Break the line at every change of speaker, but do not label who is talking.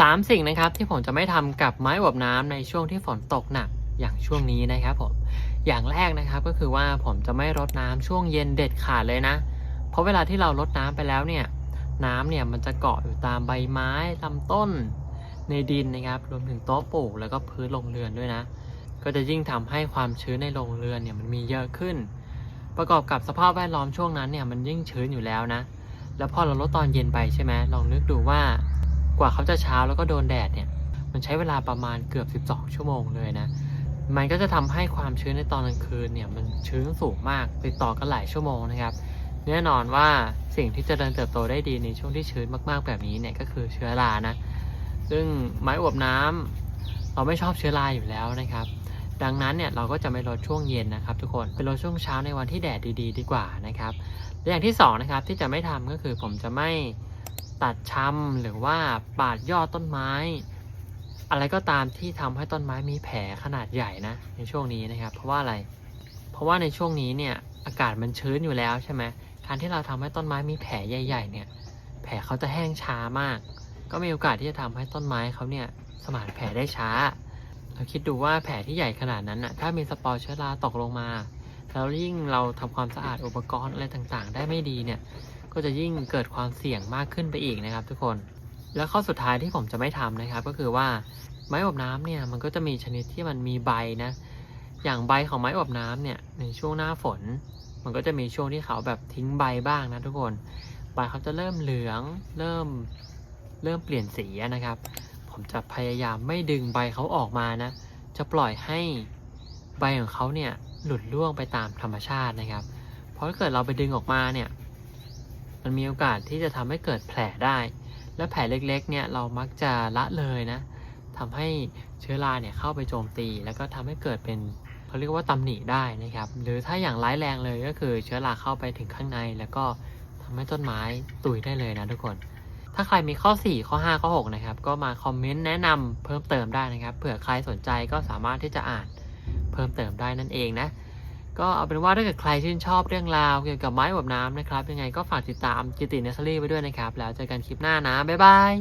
3 สิ่งนะครับที่ผมจะไม่ทำกับไม้อบน้ำในช่วงที่ฝนตกหนักอย่างช่วงนี้นะครับผมอย่างแรกนะครับก็คือว่าผมจะไม่รดน้ำช่วงเย็นเด็ดขาดเลยนะ เพราะเวลาที่เรารดน้ำไปแล้วเนี่ยน้ำเนี่ยมันจะเกาะอยู่ตามใบไม้ลำต้นในดินนะครับรวมถึงโต๊ะปลูกแล้วก็พื้นโรงเรือนด้วยนะ ก็จะยิ่งทำให้ความชื้นในโรงเรือนเนี่ยมันมีเยอะขึ้น ประกอบกับสภาพแวดล้อมช่วงนั้นเนี่ยมันยิ่งชื้นอยู่แล้วนะ แล้วพอเราลดตอนเย็นไปใช่ไหมลองนึกดูว่า กว่าเขาจะเช้าแล้วก็โดนแดดเนี่ย มันใช้เวลาประมาณเกือบ 12 ชั่วโมงเลยนะ มันก็จะทำให้ความชื้นในตอนกลางคืนเนี่ยมันชื้นสูงมากติดต่อกันหลายชั่วโมงนะครับ แน่นอนว่าสิ่งที่จะเดินเติบโตได้ดีในช่วงที่ชื้นมากๆแบบนี้เนี่ยก็คือเชื้อรานะ ซึ่งไม้อวบน้ำเราไม่ชอบเชื้อราอยู่แล้วนะครับ ดังนั้นเนี่ยเราก็จะไม่ลดช่วงเย็นนะครับ ทุกคนเป็นลดช่วงเช้าในวันที่แดดดี ๆ ดีกว่านะครับและอย่างที่สองนะครับที่จะไม่ทำก็คือผมจะไม่ ตัดช้ำหรือว่าปาดยอดต้นไม้ อะไรก็ตามที่ทำให้ต้นไม้มีแผลขนาดใหญ่นะในช่วงนี้นะครับ เพราะว่าอะไร เพราะว่าในช่วงนี้เนี่ยอากาศมันชื้นอยู่แล้วใช่ไหมการที่เราทำให้ต้นไม้มีแผลใหญ่ๆเนี่ยแผลเขาจะแห้งช้ามาก ก็มีโอกาสที่จะทำให้ต้นไม้เขาเนี่ยสมานแผลได้ช้า เราคิดดูว่าแผลที่ใหญ่ขนาดนั้นน่ะถ้ามีสปอร์เชื้อราตกลงมา แล้วยิ่งเราทำความสะอาดอุปกรณ์อะไรต่างๆ ได้ไม่ดีเนี่ย ก็จะยิ่งเกิดความเสี่ยงมากขึ้นไปอีกนะครับ ทุกคน แล้วข้อสุดท้ายที่ผมจะไม่ทำนะครับ ก็คือว่าไม้อบน้ำเนี่ยมันก็จะมีชนิดที่มันมีใบนะ อย่างใบของไม้อบน้ำเนี่ยในช่วงหน้าฝน มันก็จะมีช่วงที่เขาแบบทิ้งใบบ้างนะทุกคนใบเขาจะเริ่มเหลืองเริ่มเริ่มเปลี่ยนสีนะครับ ผมจะพยายามไม่ดึงใบเขาออกมานะ จะปล่อยให้ใบของเขาเนี่ยหลุดร่วงไปตามธรรมชาตินะครับ เพราะถ้าเกิดเราไปดึงออกมาเนี่ย มันมีโอกาสที่จะทำให้เกิดแผลได้ และแผลเล็กๆเนี่ยเรามักจะละเลยนะทำให้เชื้อราเนี่ยเข้าไปโจมตี แล้วก็ทำให้เกิดเป็นเขาเรียกว่าตำหนิได้นะครับ หรือถ้าอย่างร้ายแรงเลยก็คือเชื้อราเข้าไปถึงข้างใน แล้วก็ทำให้ต้นไม้ตุยได้เลยนะทุกคน ถ้าใครมีข้อ 4 ข้อ 5 ข้อ 6 นะครับ ก็มาคอมเมนต์แนะนำเพิ่มเติมได้นะครับ เผื่อใครสนใจก็สามารถที่จะอ่านเพิ่มเติมได้นั่นเองนะ ก็เอาเป็นว่าถ้าเกิดใครชื่นชอบเรื่องราวเกี่ยวกับไม้แบน้ำนะครับ ยังไงก็ฝากติดตามจิติเนสซอรี่ไว้ด้วยนะครับ แล้วเจอกันคลิปหน้านะ บ๊ายบาย